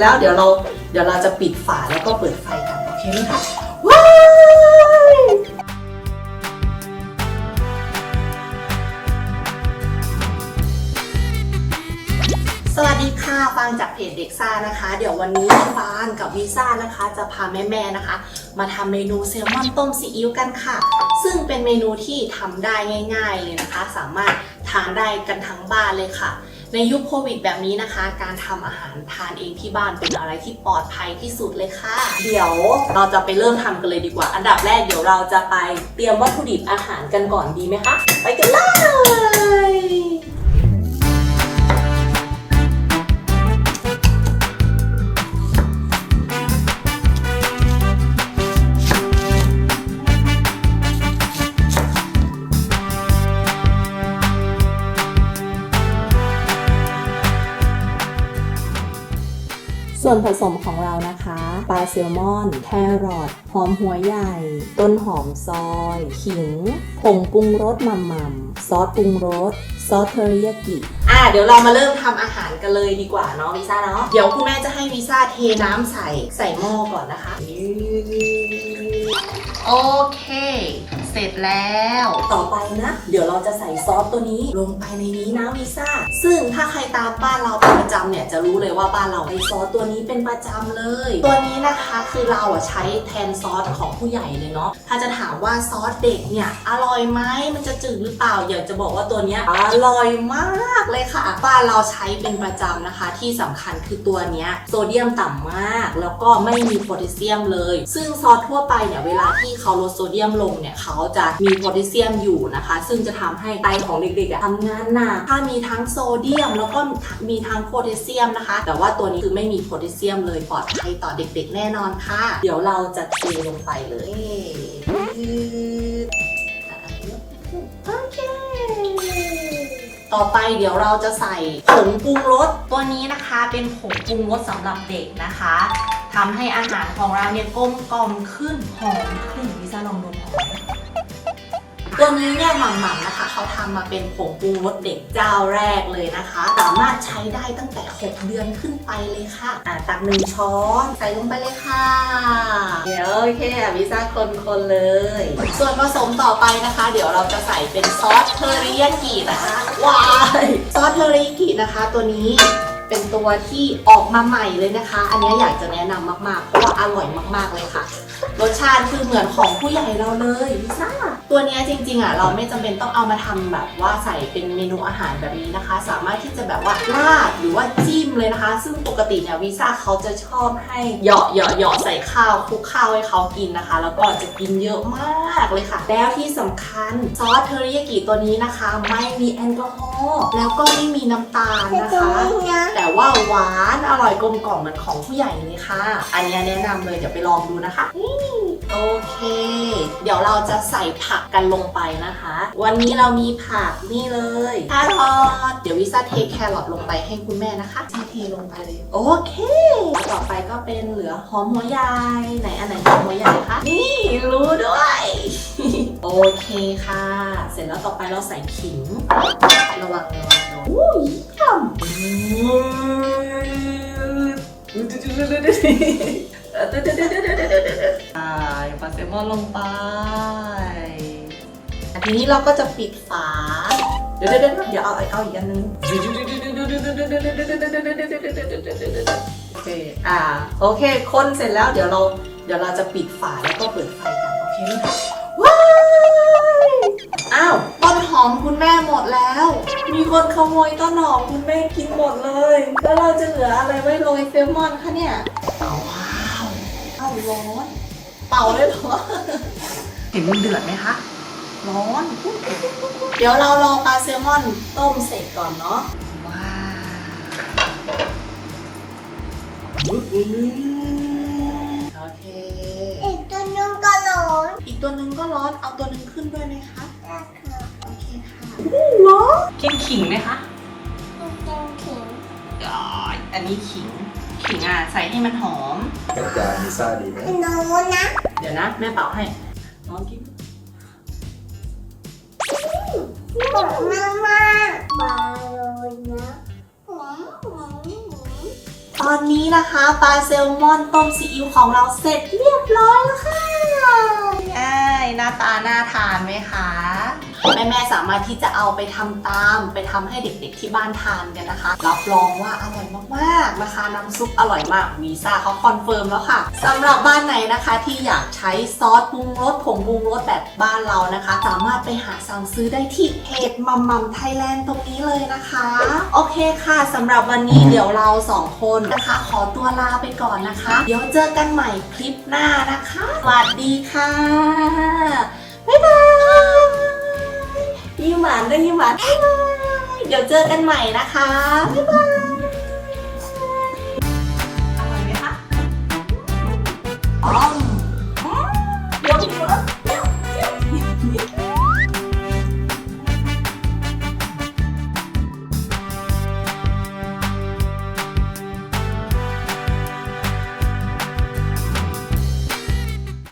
แล้วเดี๋ยวเราเดี๋ยวเราจะปิดฝาแล้วก็เปิดไฟกันโอเคไหมคะางจากเพจเด็กซ่านะคะ เดี๋ยววันนี้ฟางกับวีซ่านะคะ จะพาแม่ๆนะคะ มาทำเมนูแซลมอนต้มซีอิ๊วกันค่ะ ซึ่งเป็นเมนูที่ทำได้ง่าย ๆ เลยนะคะ สามารถทานได้กันทั้งบ้านเลยค่ะ ในยุคโควิดแบบนี้นะคะ การทำอาหารทานเองที่บ้านเป็นอะไรที่ปลอดภัยที่สุดเลยค่ะ เดี๋ยวเราจะไปเริ่มทำกันเลยดีกว่า อันดับแรกเดี๋ยวเราจะไปเตรียมวัตถุดิบอาหารกันก่อนดีไหมคะ ไปกันเลย ส่วนผสมของเรานะคะปลาแซลมอน แครอทหอมหัวใหญ่ ต้นหอมซอย ขิง ผงปรุงรสมัมมัมซอสปรุงรสซอสเทอริยากิอะเดี๋ยวเรามาเริ่มทำอาหารกันเลยดีกว่าเนาะวิซ่าเนาะเดี๋ยวคุณแม่จะให้วิซ่าเทน้ำใส่ใส่หม้อก่อนนะคะโอเค เสร็จแล้ว ต่อไปนะ เดี๋ยวเราจะใส่ซอสตัวนี้ลงไปในนี้นะวิซ่า ซึ่งถ้าใครตามบ้านเราเป็นประจำเนี่ยจะรู้เลยว่าบ้านเราใช้ซอสตัวนี้เป็นประจำเลย ตัวนี้นะคะคือเราอะใช้แทนซอสของผู้ใหญ่เลยเนาะ ถ้าจะถามว่าซอสเด็กเนี่ยอร่อยไหมมันจะจืดหรือเปล่าอยากจะบอกว่าตัวเนี้ยอร่อยมากเลยค่ะบ้านเราใช้เป็นประจำนะคะ ที่สำคัญคือตัวเนี้ยโซเดียมต่ำมาก แล้วก็ไม่มีโพแทสเซียมเลย ซึ่งซอสทั่วไปเนี่ยเวลาที่เขาลดโซเดียมลงเนี่ยเขาจะมีโพแทสเซียมอยู่นะคะ ซึ่งจะทำให้ไตของเด็กๆอะทำงานหนักถ้ามีทั้งโซเดียม แล้วก็มีทั้งโพแทสเซียมนะคะ แต่ว่าตัวนี้คือไม่มีโพแทสเซียมเลยปลอดภัยต่อเด็กๆ แน่นอนค่ะ เดี๋ยวเราจะเทลงไปเลยโอเคต่อไปเดี๋ยวเราจะใส่ผงปรุงรสตัวนี้นะคะเป็นผงปรุงรสสำหรับเด็กนะคะทำให้อาหารของเราเนี่ยกลมกล่อมขึ้นหอมขึ้นวิซ่าลองดูหอมไหม ตัวนี้เนี่ยหม่ำๆนะคะ เขาทำมาเป็นผงปรุงรสเด็กเจ้าแรกเลยนะคะ สามารถใช้ได้ตั้งแต่ 6 เดือนขึ้นไปเลยค่ะอะตักหนึ่งช้อนใส่ลงไปเลยค่ะ เดี๋ยวโอเคอะวิซ่าคนๆเลย ส่วนผสมต่อไปนะคะ เดี๋ยวเราจะใส่เป็นซอสเทอริยากินะคะว้ายซอสเทอริยากินะคะ ตัวนี้เป็นตัวที่ออกมาใหม่เลยนะคะ อันนี้อยากจะแนะนำมากๆ เพราะว่าอร่อยมากๆเลยค่ะ รสชาติคือเหมือนของผู้ใหญ่เราเลยพิซซ่าตัวเนี้ยจริงๆอะเราไม่จำเป็นต้องเอามาทำแบบว่าใส่เป็นเมนูอาหารแบบนี้นะคะ สามารถที่จะแบบว่าราดหรือว่าจิ้ม เลยนะคะ ซึ่งปกติเนี่ยวีซ่าเขาจะชอบให้เหยาะเหยาะเหยาะใส่ข้าวคลุกข้าวให้เขากินนะคะ แล้วก็จะกินเยอะมากเลยค่ะ แล้วที่สำคัญซอสเทอริยากิตัวนี้นะคะ ไม่มีแอลกอฮอล์แล้วก็ไม่มีน้ำตาลนะคะ แต่ว่าหวานอร่อยกลมกล่อมเหมือนของผู้ใหญ่เลยค่ะ อันเนี้ยแนะนำเลยเดี๋ยวไปลองดูนะคะโอเค เดี๋ยวเราจะใส่ผักกันลงไปนะคะ วันนี้เรามีผักนี่เลยแครอทเดี๋ยววิซ่าเทแครอทลงไปให้คุณแม่นะคะวิซ่าเทลงไปเลย โอเค ต่อไปก็เป็นเหลือหอมหัวใหญ่ไหนอันไหนหอมหัวใหญ่คะ นี่รู้ด้วย โอเคค่ะ เสร็จแล้วต่อไปเราใส่ขิง ระวังระวังโอ้ยยำอ่ปลาแซลมอนลงไป ทีนี้เราก็จะปิดฝา เดี๋ยวเดี๋ยวเดี๋ยวเอาเอาอีกอันนึงโอเคอ่าโอเค คนเสร็จแล้วเดี๋ยวเราเดี๋ยวเราจะปิดฝาแล้วก็เปิดไฟกันโอเคไหมคะว้ายอ้าวต้นหอมคุณแม่หมดแล้ว มีคนขโมยต้นหอมคุณแม่กินหมดเลย แล้วเราจะเหลืออะไรไว้โรยแซลมอนคะเนี่ยว้าวเอ้าร้อนเป่าเลยเหรอเห็นมันเดือดไหมคะ ร้อน เดี๋ยวเรารอปลาแซลมอนต้มเสร็จก่อนเนาะว้าวโอเค อีกตัวนึงก็หลงอีกตัวหนึ่งก็ร้อน เอาตัวหนึ่งขึ้นด้วยไหมคะนะคะโอเคค่ะร้อนกินขิงไหมคะอีกตัวขิงอ๋ออันนี้ขิงขิงอะใส่ให้มันหอมกับจานพิซซ่าดีไหมหนูนะ เดี๋ยวนะ แม่เป่าให้น้องกิน บอกมามาบาโรยนะหืมหืมตอนนี้นะคะปลาแซลมอนต้มซีอิ๊วของเราเสร็จเรียบร้อยแล้วค่ะง่ายหน้าตาน่าทานไหมคะแม่ๆสามารถที่จะเอาไปทำตามไปทำให้เด็กๆที่บ้านทานกันนะคะ รับรองว่าอร่อยมากๆนะคะน้ำซุปอร่อยมากวีซ่าเขาคอนเฟิร์มแล้วค่ะสำหรับบ้านไหนนะคะที่อยากใช้ซอสปรุงรสผงปรุงรสแบบบ้านเรานะคะ สามารถไปหาสั่งซื้อได้ที่เพจมัมมัมไทยแลนด์ตรงนี้เลยนะคะ โอเคค่ะสำหรับวันนี้เดี๋ยวเราสองคนนะคะ ขอตัวลาไปก่อนนะคะ เดี๋ยวเจอกันใหม่คลิปหน้านะคะ สวัสดีค่ะ บ๊ายบาย ยิ้มหวานด้วยยิ้มหวานบ๊ายบายเดี๋ยวเจอกันใหม่นะคะบ๊ายบายอร่อยไหมคะอ๋อ